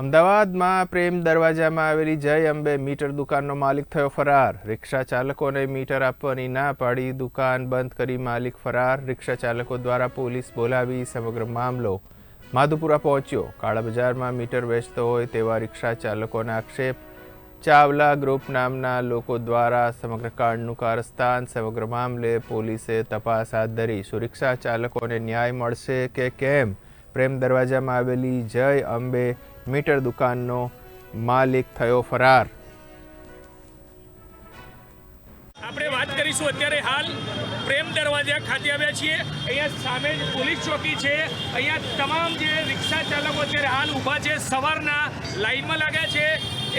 અમદાવાદમાં પ્રેમ દરવાજામાં આવેલી જય અંબે મીટર દુકાનનો માલિક થયો ફરાર. રિક્ષા ચાલકોને મીટર આપવાની ના પાડી દુકાન બંધ કરી માલિક ફરાર. રિક્ષા ચાલકો દ્વારા પોલીસ બોલાવી સમગ્ર મામલો માધુપુરા પહોંચ્યો. કાળા બજારમાં મીટર વેચતો હોય તેવા રિક્ષા ચાલકોના આક્ષેપ. ચાવલા ગ્રુપ નામના લોકો દ્વારા સમગ્ર કાંડનું કારસ્તાન. સમગ્ર મામલે પોલીસે તપાસ હાથ ધરી. શું રિક્ષા ચાલકોને ન્યાય મળશે કે કેમ? પ્રેમ દરવાજામાં આવેલી જય અંબે મીટર દુકાનનો માલિક થયો ફરાર. આપણે વાત કરીશું અત્યારે હાલ પ્રેમ દરવાજા ખાતે આવ્યા છીએ. અહીંયા સામે જ પોલીસ ચોકી છે. અહીંયા તમામ જે રિક્ષા ચાલકો અત્યારે હાલ ઊભા છે. સવારના લાઈનમાં લાગ્યા છે.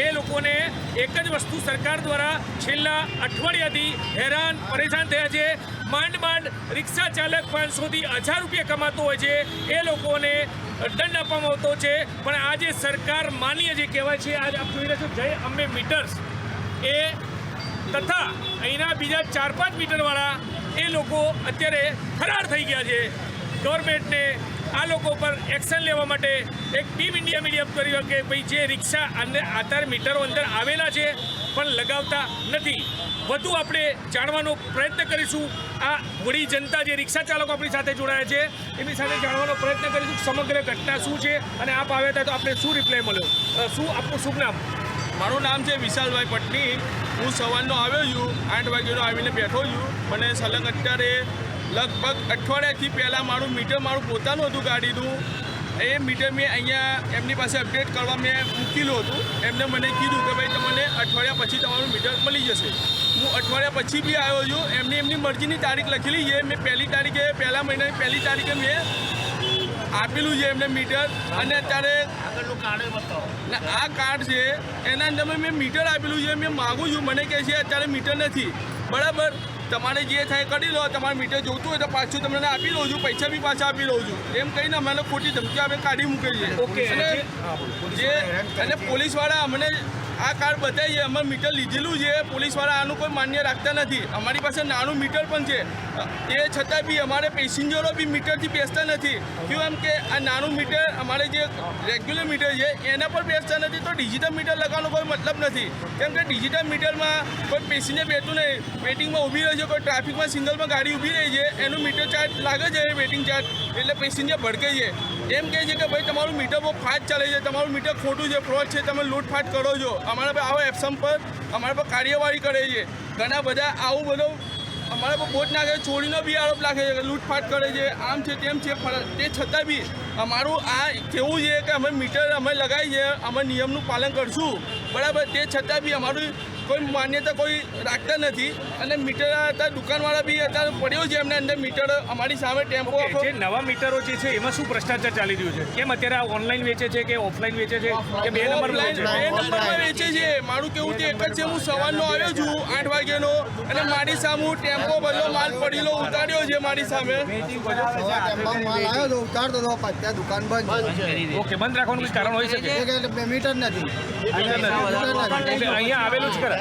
એ લોકોને એક જ વસ્તુ સરકાર દ્વારા છેલ્લા અઠવાડિયાથી હેરાન, પરેશાન થયા છે. માંડ માંડ રિક્ષા ચાલક પાંચસોથી હજાર રૂપિયા કમાતો હોય છે. એ લોકોને દંડ આપવામાં આવતો છે. પણ આજે સરકાર માન્ય જે કહેવાય છે, આજે આપ જોઈ રહ્યા છો, જય અમે મીટર્સ એ તથા અહીંના બીજા ચાર પાંચ મીટરવાળા એ લોકો અત્યારે ફરાર થઈ ગયા છે. ગવર્મેન્ટને આ લોકો પર એક્શન લેવા માટે એક ટીમ ઇન્ડિયા મીડિયમ કર્યું કે ભાઈ, જે રિક્ષા અને આધાર મીટરો અંદર આવેલા છે, પણ લગાવતા નથી. વધુ આપણે જાણવાનો પ્રયત્ન કરીશું. આ વડી જનતા જે રિક્ષા ચાલકો આપણી સાથે જોડાયા છે, એમની સાથે જાણવાનો પ્રયત્ન કરીશું સમગ્ર ઘટના શું છે અને આપ આવ્યા હતા તો આપણે શું રિપ્લાય મળ્યો? શું આપનું શુભ નામ? મારું નામ છે વિશાલભાઈ પટની. હું સવારનો આવ્યો છું, આઠ વાગ્યાનો આવીને બેઠો છું. મને સલંગ અત્યારે લગભગ અઠવાડિયાથી પહેલાં મારું મીટર મારું પોતાનું હતું ગાડીનું. એ મીટર મેં અહીંયા એમની પાસે અપડેટ કરવા મેં મૂકેલું હતું. એમને મને કીધું કે ભાઈ તમને અઠવાડિયા પછી તમારું મીટર મળી જશે. હું અઠવાડિયા પછી બી આવ્યો છું. એમની એમની મરજીની તારીખ લખેલી છે. મેં પહેલી તારીખે પહેલા મહિનાની પહેલી તારીખે મેં આપેલું છે એમને મીટર. અને અત્યારે આ કાર્ડ છે. એના અંદર મેં મીટર આપેલું છે. મેં માગું છું. મને કહે છે અત્યારે મીટર નથી. બરાબર? તમારે જે થાય કરી લો. તમારે મીટર જોતું હોય તો પાછું તમને આપી દઉં છું. પૈસા બી પાછા આપી દઉં છું. એમ કહીને અમને ખોટી ધમકી આપણે કાઢી મૂકે છે. ઓકે અને જે અને પોલીસવાળા અમને આ કાર્ડ બતાવીએ અમારું મીટર લીધેલું છે, પોલીસવાળા આનું કોઈ માન્ય રાખતા નથી. અમારી પાસે નાનું મીટર પણ છે. એ છતાં બી અમારે પેસેન્જરો બી મીટરથી બેસતા નથી. કેવું એમ કે આ નાનું મીટર, અમારે જે રેગ્યુલર મીટર છે, એના પર બેસતા નથી તો ડિજિટલ મીટર લગાવવાનો કોઈ મતલબ નથી. કેમ કે ડિજિટલ મીટરમાં કોઈ પેસેન્જર બેઠું નહીં. વેટિંગમાં ઊભી રહે છે, કોઈ ટ્રાફિકમાં સિંગલમાં ગાડી ઊભી રહી છે, એનું મીટર ચાર્જ લાગે છે વેટિંગ ચાર્જ એટલે પેસેન્જર ભડકે છે. એમ કહે છે કે ભાઈ, તમારું મીટર બહુ ફાસ્ટ ચાલે છે, તમારું મીટર ખોટું છે ફ્રોડ છે, તમે લૂંટફાટ કરો છો. અમારા પર આવો એપ્સમ પર અમારા પર કાર્યવાહી કરે છે. ઘણા બધા આવું બધું અમારા પર બોટ નાખે ચોરીનો બી આરોપ લાગે છે કે લૂંટફાટ કરે છે, આમ છે તેમ છે તે છતાં બી અમારું આ કેવું છે કે અમે મીટર અમે લગાવી છે, અમે નિયમનું પાલન કરશું. બરાબર, તે છતાં બી અમારું કોઈ માન્યતા કોઈ રાખતા નથી. અને મીટર અત્યારે દુકાનવાળા બી અત્યારે પડ્યો છે એમને અંદર મીટર. અમારી સામે ટેમ્પો જે નવા મીટરો જે છે એમાં શું ભ્રષ્ટાચાર ચાલી રહ્યું છે? કેમ અત્યારે આ ઓનલાઈન વેચે છે કે ઓફલાઈન વેચે છે? કે બે નંબર બે નંબરમાં વેચે છે. મારું કેવું તે એક જ છે હું સવારનો આવ્યો છું આઠ વાગ્યાનો. અને મારી સામે હું ટેમ્પો બધો માલ પડેલો ઉતાર્યો છે મારી સામે. માલ આવ્યો તો ઉતારતો હતો પણ દુકાન બંધ ઓકે બંધ રાખવાનું કારણ હોય શકે? છે કે મીટર નથી. અહીંયા આવેલું જ ખરા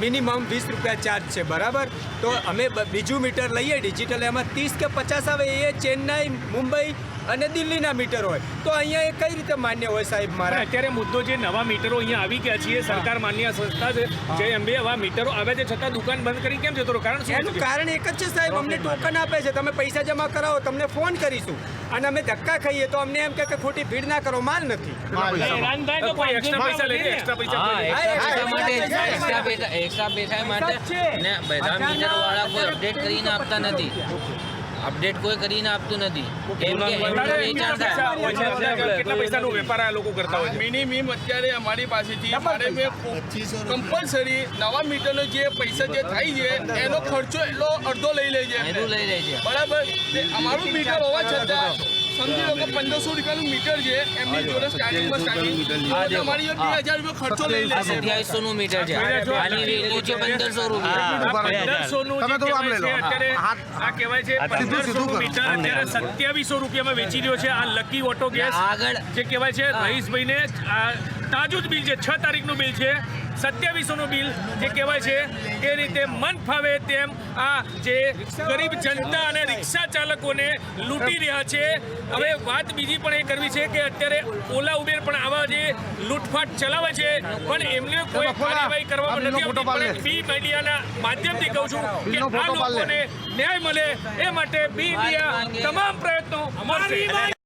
મિનિમમ વીસ રૂપિયા ચાર્જ છે બરાબર? તો અમે બીજું મીટર લઈએ ડિજિટલ એમાં ત્રીસ કે પચાસ આવે એ ચેન્નાઈ મુંબઈ અને દિલ્હીના મીટર હોય. તો અહીંયા એ કઈ રીતે માન્ય હોય સાહેબ મારા? અત્યારે મુદ્દો જે નવા મીટરો અહીંયા આવી ગયા છે સરકાર માન્ય સંસ્થા છે જે અંબે આવા મીટરો આવે છે છતાં દુકાન બંધ કરી કેમ જતો કારણ શું કારણ એક જ છે સાહેબ અમને ટોકન આપે છે તમે પૈસા જમા કરાવો તમને ફોન કરીશું. અને અમે ધક્કા ખાઈએ તો અમને એમ કે ખોટી ભીડ ના કરો માલ નથી. એક્સ્ટ્રા પૈસા માટે. ને બધા મીટર વાળા કોઈ અપડેટ કરીને આપતા નથી. અપડેટ કોઈ કરીને આપતું નથી. કેમ કે એમનું વેચાણ થાય હોય છે? અત્યારે કેટલા પૈસાનો વેપાર આ લોકો કરતા હોય મિનિમમ અત્યારે અમારી પાસેથી મારે મેં કમ્પલસરી નવા મીટરનો જે પૈસા જે થાય છે એનો ખર્ચો એટલો અડધો લઈ લે છે એનું લઈ લે છે બરાબર અમારું મીટર હોવા છતાં સમજી લો કે પંદરસો રૂપિયાનું મીટર છે એમની જોડે સ્ટાર્ટિંગમાં સ્ટાર્ટિંગ તમારી બે હજાર રૂપિયા ખર્ચો લઈ લેશે સત્યાવીસો નું મીટર છે. આની વેલ્યુ છે પંદરસો રૂપિયા. આ 1500 નું જે કહેવાય છે અત્યારે આ કહેવાય છે 1500 મીટર અત્યારે સત્યાવીસો રૂપિયામાં વેચી રહ્યો છે આ લકી ઓટો ગેસ આગળ જે કહેવાય છે રહીશભાઈને આ તાજું જ બિલ છે છ તારીખનું બિલ છે. સત્યાવીસોનું બિલ જે કહેવાય છે એ રીતે મન ફાવે તેમ આ જે ગરીબ જનતા અને રિક્ષા ચાલકોને લૂંટી રહ્યા છે. હવે વાત બીજી પણ એ કરવી છે કે અત્યારે ઓલા ઉબેર પણ આવા જે લૂંટફાટ ચલાવે છે પણ એમને કોઈ કાર્યવાહી કરવામાં નથી આવતી. પણ બી મીડિયાના માધ્યમથી કહું છું કે આ લોકોને ન્યાય મળે એ માટે બી ઇન્ડિયા તમામ પ્રયત્નો કરશે